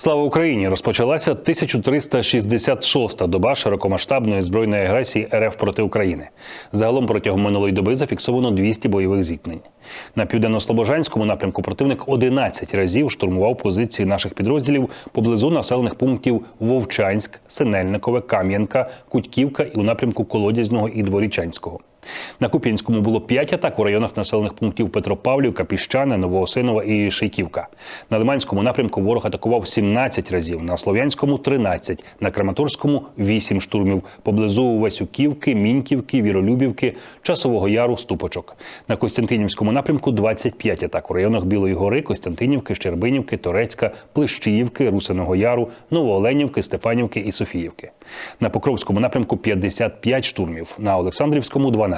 Слава Україні! Розпочалася 1366-та доба широкомасштабної збройної агресії РФ проти України. Загалом протягом минулої доби зафіксовано 200 бойових зіткнень. На південно-слобожанському напрямку противник 11 разів штурмував позиції наших підрозділів поблизу населених пунктів Вовчанськ, Синельникове, Кам'янка, Кутьківка і у напрямку Колодязного і Дворічанського. На Куп'янському було 5 атак у районах населених пунктів Петропавлівка, Піщане, Новоосинова і Шийківка. На Лиманському напрямку ворог атакував 17 разів, на Слов'янському 13, на Краматорському 8 штурмів, поблизу Васюківки, Міньківки, Віролюбівки, Часового Яру, Ступочок. На Костянтинівському напрямку 25 атак у районах Білої гори, Костянтинівки, Щербинівки, Торецька, Плещіївки, Русиного Яру, Новооленівки, Степанівки і Софіївки. На Покровському напрямку 55 штурмів, на Олександрівському 12.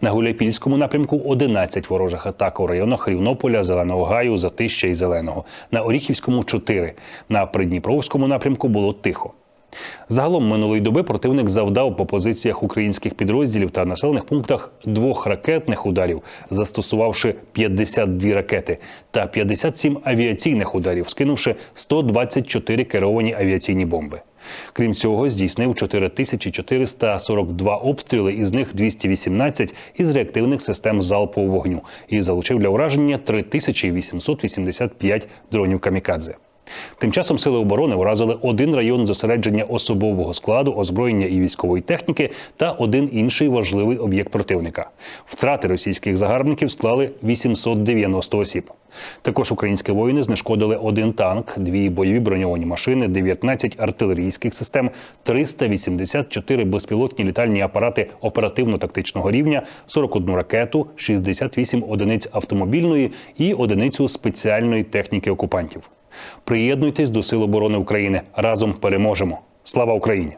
На Гуляйпільському напрямку 11 ворожих атак у районах Рівнополя, Зеленого Гаю, Затища і Зеленого. На Оріхівському 4. На Придніпровському напрямку було тихо. Загалом минулої доби противник завдав по позиціях українських підрозділів та населених пунктах двох ракетних ударів, застосувавши 52 ракети, та 57 авіаційних ударів, скинувши 124 керовані авіаційні бомби. Крім цього, здійснив 4442 обстріли, із них 218 із реактивних систем залпового вогню, і залучив для ураження 3885 дронів камікадзе. Тим часом сили оборони уразили один район зосередження особового складу, озброєння і військової техніки та один інший важливий об'єкт противника. Втрати російських загарбників склали 890 осіб. Також українські воїни знешкодили один танк, дві бойові броньовані машини, 19 артилерійських систем, 384 безпілотні літальні апарати оперативно-тактичного рівня, 41 ракету, 68 одиниць автомобільної і одиницю спеціальної техніки окупантів. Приєднуйтесь до Сил оборони України. Разом переможемо. Слава Україні!